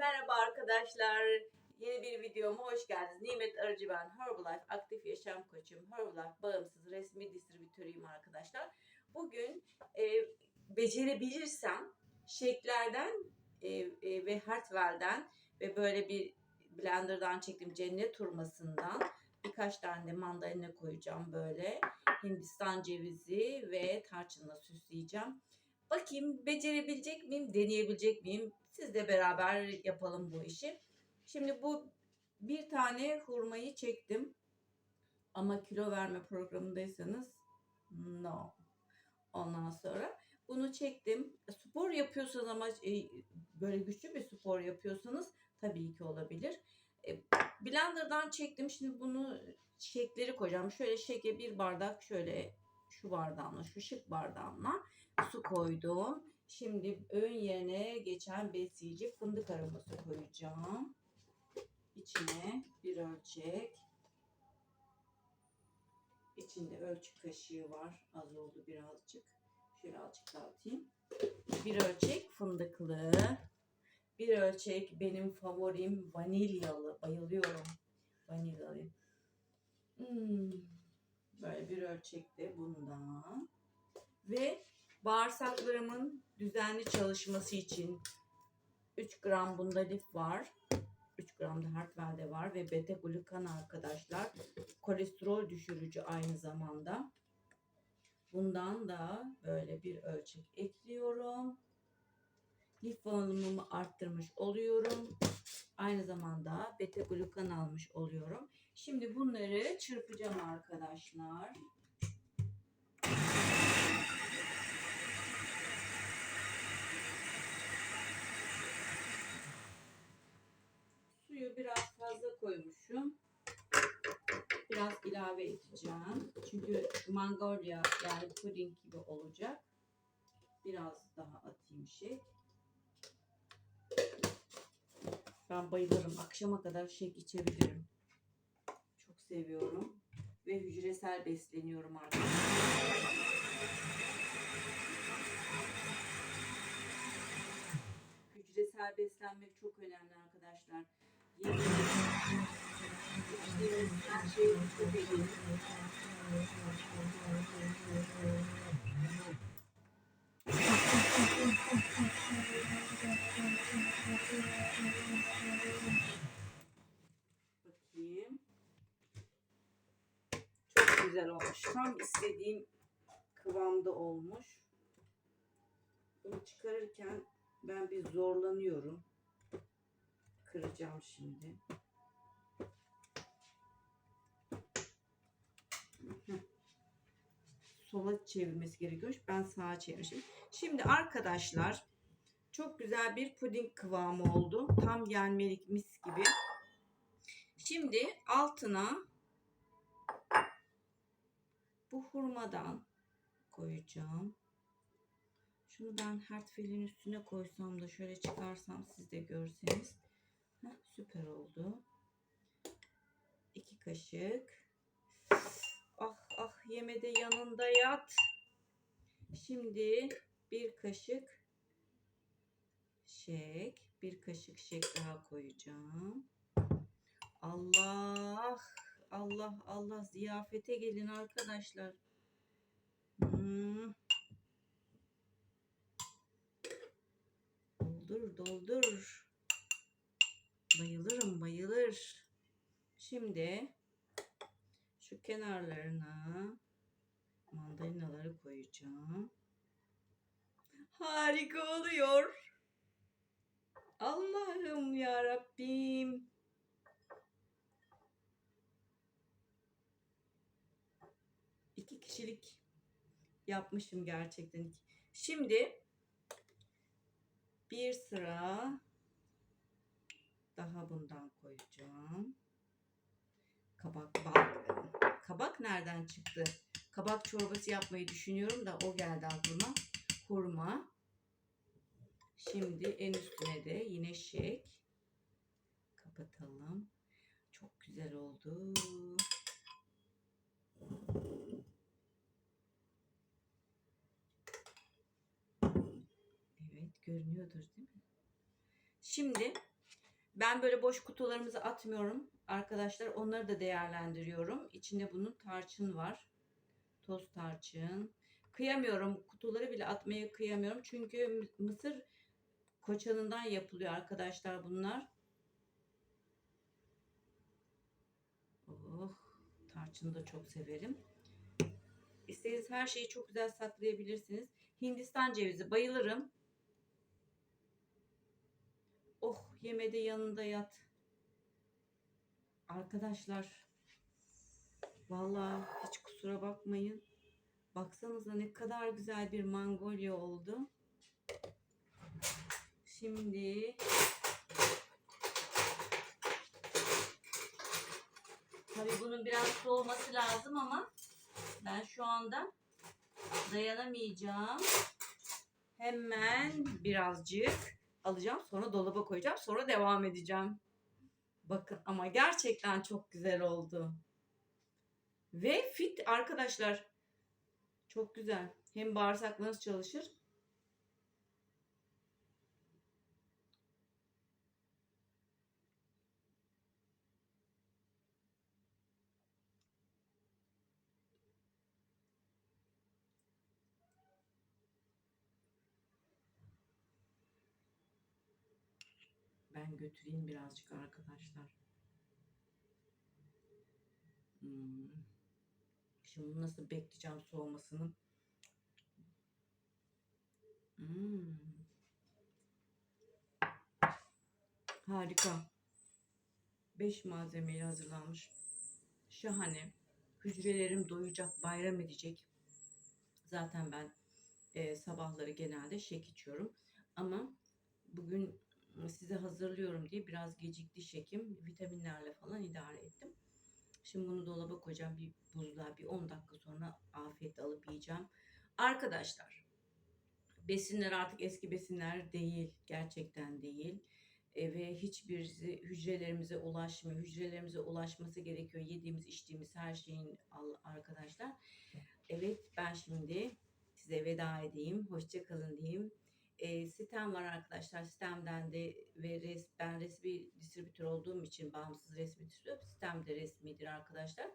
Merhaba arkadaşlar. Yeni bir videoma hoş geldiniz. Nimet Arıcı ben. Herbalife Aktif Yaşam Koçum. Herbalife bağımsız resmi distribütörüyüm arkadaşlar. Bugün e, becerebilirsem şeklerden e, e, ve Hartwell'den ve böyle bir blenderdan çektiğim cennet hurmasından birkaç tane de mandalina koyacağım böyle. Hindistan cevizi ve tarçınla süsleyeceğim. Bakayım becerebilecek miyim, deneyebilecek miyim? Siz de beraber yapalım bu işi. Şimdi bu bir tane hurmayı çektim. Ama kilo verme programındaysanız no. Ondan sonra bunu çektim. Spor yapıyorsanız ama e, böyle güçlü bir spor yapıyorsanız tabii ki olabilir. E, Blender'dan çektim. Şimdi bunu şekleri koyacağım. Şöyle şeke bir bardak şöyle şu bardağımla şu şık bardağımla su koydum. Şimdi öğün yerine geçen besleyici fındık aroması koyacağım. İçine bir ölçek. İçinde ölçü kaşığı var. Az oldu birazcık. Şöyle azıcık daha atayım. Bir ölçek fındıklı. Bir ölçek benim favorim vanilyalı. Bayılıyorum vanilyalı. Hmm. Böyle bir ölçek de bundan. Ve bağırsaklarımın düzenli çalışması için 3 gram bunda lif var. 3 gram da Hartwell'de var ve beta glukan arkadaşlar. Kolesterol düşürücü aynı zamanda. Bundan da böyle bir ölçek ekliyorum. Lif alımımı arttırmış oluyorum. Aynı zamanda beta glukan almış oluyorum. Şimdi bunları çırpacağım arkadaşlar. Suyu biraz fazla koymuşum. Biraz ilave edeceğim. Çünkü mangolya yani puding gibi olacak. Biraz daha atayım şey. Ben bayılırım. Akşama kadar shake içebilirim. Çok seviyorum. Ve hücresel besleniyorum arkadaşlar. Hücresel beslenmek çok önemli arkadaşlar. Yediğimiz, Bakayım. Çok güzel olmuş. Tam istediğim kıvamda olmuş. Bunu çıkarırken ben bir zorlanıyorum. Kıracağım şimdi. Sola çevirmesi gerekiyor. Ben sağa çevirmişim. Şimdi arkadaşlar çok güzel bir puding kıvamı oldu. Tam yenmelik mis gibi. Şimdi altına bu hurmadan koyacağım. Şunu ben hertfelin üstüne koysam da şöyle çıkarsam siz de görseniz. Heh, süper oldu. İki kaşık. Ah yemede yanında yat. Şimdi bir kaşık şek. Bir kaşık şek daha koyacağım. Allah Allah Allah ziyafete gelin arkadaşlar. Hmm. Doldur doldur. Bayılırım bayılır. Şimdi şu kenarlarına mandalinaları koyacağım. Harika oluyor. Allah'ım ya Rabbim. İki kişilik yapmışım gerçekten. Şimdi bir sıra daha bundan koyacağım. Kabak bal. Kabak nereden çıktı? Kabak çorbası yapmayı düşünüyorum da o geldi aklıma. Hurma. Şimdi en üstüne de yine şek. Kapatalım. Çok güzel oldu. Evet görünüyordur değil mi? Şimdi Ben böyle boş kutularımızı atmıyorum arkadaşlar. Onları da değerlendiriyorum. İçinde bunun tarçın var. Toz tarçın. Kıyamıyorum. Kutuları bile atmaya kıyamıyorum. Çünkü mı- mısır koçanından yapılıyor arkadaşlar bunlar. Oh, tarçını da çok severim. İstediğiniz her şeyi çok güzel saklayabilirsiniz. Hindistan cevizi bayılırım. Oh yemede yanında yat. Arkadaşlar vallahi hiç kusura bakmayın. Baksanıza ne kadar güzel bir mangolya oldu. Şimdi tabii bunun biraz soğuması lazım ama ben şu anda dayanamayacağım. Hemen birazcık alacağım. Sonra dolaba koyacağım. Sonra devam edeceğim. Bakın ama gerçekten çok güzel oldu. Ve fit arkadaşlar. Çok güzel. Hem bağırsaklarınız çalışır. Ben götüreyim birazcık arkadaşlar. Hmm. Şimdi nasıl bekleyeceğim soğumasını? Hmm. Harika. 5 malzemeyle hazırlanmış. Şahane. Hücrelerim doyacak, bayram edecek. Zaten ben e, sabahları genelde şek içiyorum. Ama bugün size hazırlıyorum diye biraz gecikti şekim. Vitaminlerle falan idare ettim. Şimdi bunu dolaba koyacağım. Bir buzluğa bir 10 dakika sonra afiyetle alıp yiyeceğim. Arkadaşlar besinler artık eski besinler değil. Gerçekten değil. E, ve hiçbir hücrelerimize ulaşmıyor. Hücrelerimize ulaşması gerekiyor. Yediğimiz, içtiğimiz her şeyin arkadaşlar. Evet ben şimdi size veda edeyim. Hoşça kalın diyeyim. Sitem var arkadaşlar. Sitemden de ve res, ben resmi distribütör olduğum için bağımsız resmi distribütör. Sitem de resmidir arkadaşlar.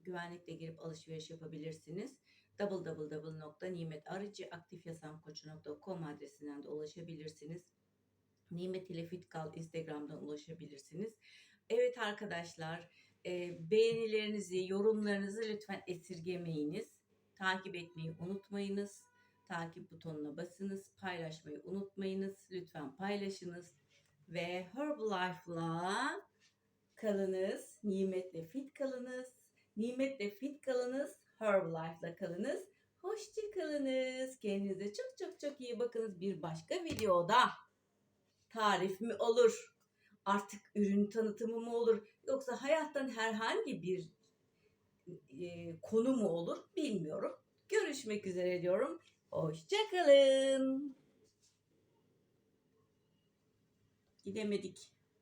Güvenlikle girip alışveriş yapabilirsiniz. www.nimetarıcıaktifyasamkoçu.com adresinden de ulaşabilirsiniz. Nimet ile Fitkal Instagram'dan ulaşabilirsiniz. Evet arkadaşlar e, beğenilerinizi, yorumlarınızı lütfen esirgemeyiniz. Takip etmeyi unutmayınız. Takip butonuna basınız. Paylaşmayı unutmayınız. Lütfen paylaşınız. Ve Herbalife'la kalınız. Nimetle fit kalınız. Nimetle fit kalınız. Herbalife'la kalınız. Hoşça kalınız. Kendinize çok çok çok iyi bakınız. Bir başka videoda tarif mi olur? Artık ürün tanıtımı mı olur? Yoksa hayattan herhangi bir e, konu mu olur bilmiyorum. Görüşmek üzere diyorum. Hoşçakalın. Gidemedik.